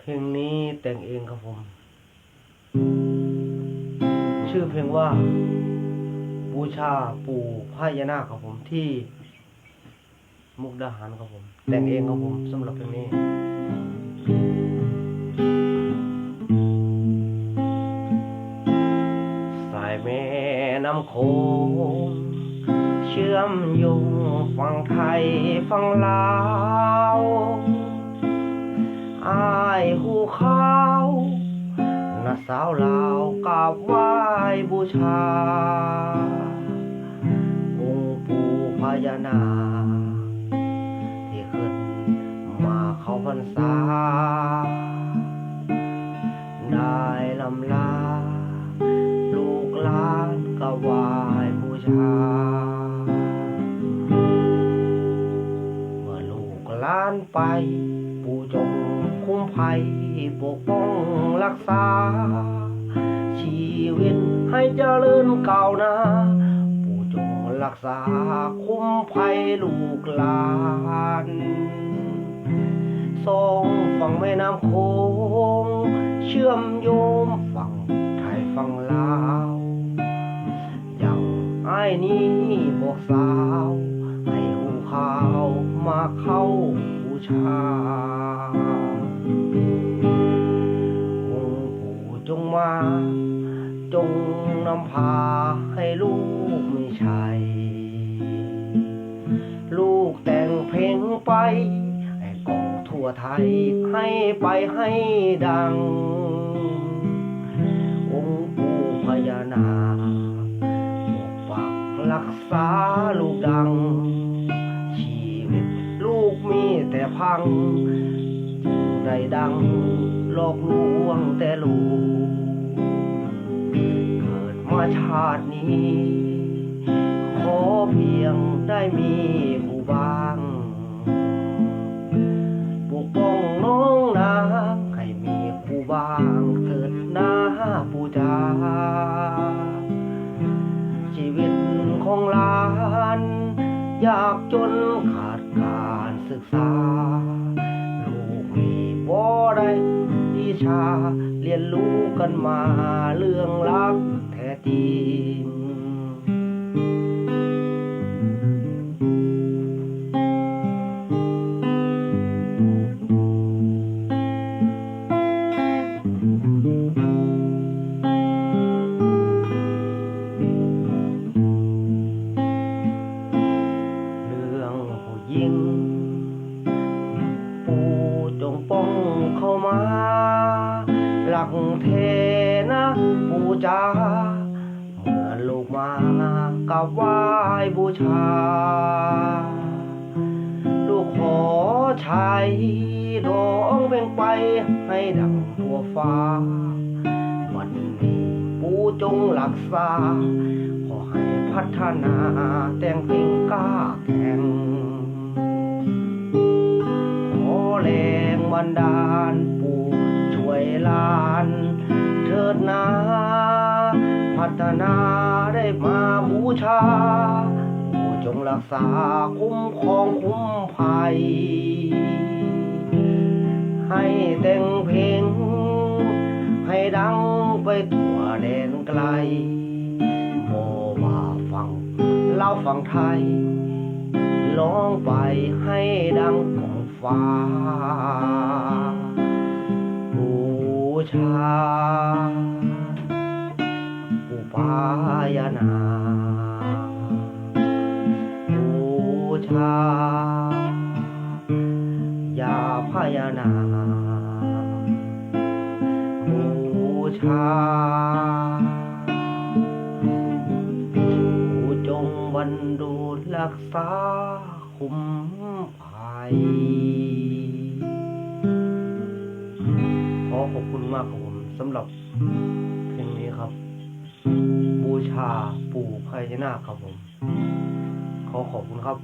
เพลงนี้แต่งเองครับผม ชื่อเพลงว่า บูชาปู่พญานาคครับผมที่ มุกดาหารครับผม แต่งเองครับผมสำหรับเพลงนี้สายแม่น้ำโขงเชื่อมโยงฝั่งไทยฝั่งลาว นาสาวลาวกราบไหว้บูชา องค์ปู่พญานาคที่ขึ้นมาเขาพรรษา ได้ลำลา ลูกหลานก็ไหว้บูชา เมื่อลูกหลานไป ปู่จงคุ้มภัยปกป้อง รักษา ชีวิตให้เจริญก้าวหน้าปู่จงรักษาคุ้มภัยลูกหลานสองฝั่งแม่น้ำโขงเชื่อมโยงฝั่งไทยฝั่งลาวอย่างไอ้นี้บอกสาว ให้หูขาวมาเข้าบูชา จงนำพาให้ลูกมีชัย ลูกแต่งเพลงไปให้กองทั่วไทยให้ไปให้ดัง องค์ปู่พญานาคปกปักรักษาลูกดัง ชีวิตลูกมีแต่พัง ได้ดังหลอกลวงแต่ลูก ชาตินี้ ขอเพียงได้มีกูบางปกป้องน้องนาให้มีกูบางเถิดนาปูจาชีวิตของลานอยากจนขาดการศึกษา ลูกมีบ่ได้วิชาเรียนรู้กันมาเรื่องรักแท้จริงเรื่องผู้หญิงปู่จงป้องเข้ามา หลักเทนะปู่จ้า กับไหว้บูชา ลูกขอใช้ร้องเพลงไปให้ดังทั่วฟ้า วันนี้ปู่จงรักษา ขอให้พัฒนาแต่งเพลงกล้าแข่งขอแรงบันดาลปู่ช่วยลาน เถิดนาพัฒนา ได้มาบูชาปู่จงรักษาคุ้มครองคุ้มภัย ให้แต่งเพลง ให้ดังไปทั่วแดนไกลโมมาฟังเล่าฟังไทยร้องไปให้ดังของฟ้าบูชา นาบูชายาพยานาบูชาผู้จงวันดูรักษาคุ้มภัยขอขอบคุณมากครับผมสำหรับเพลงนี้ครับ ชาปู่พญานาคครับผม ขอขอบคุณครับ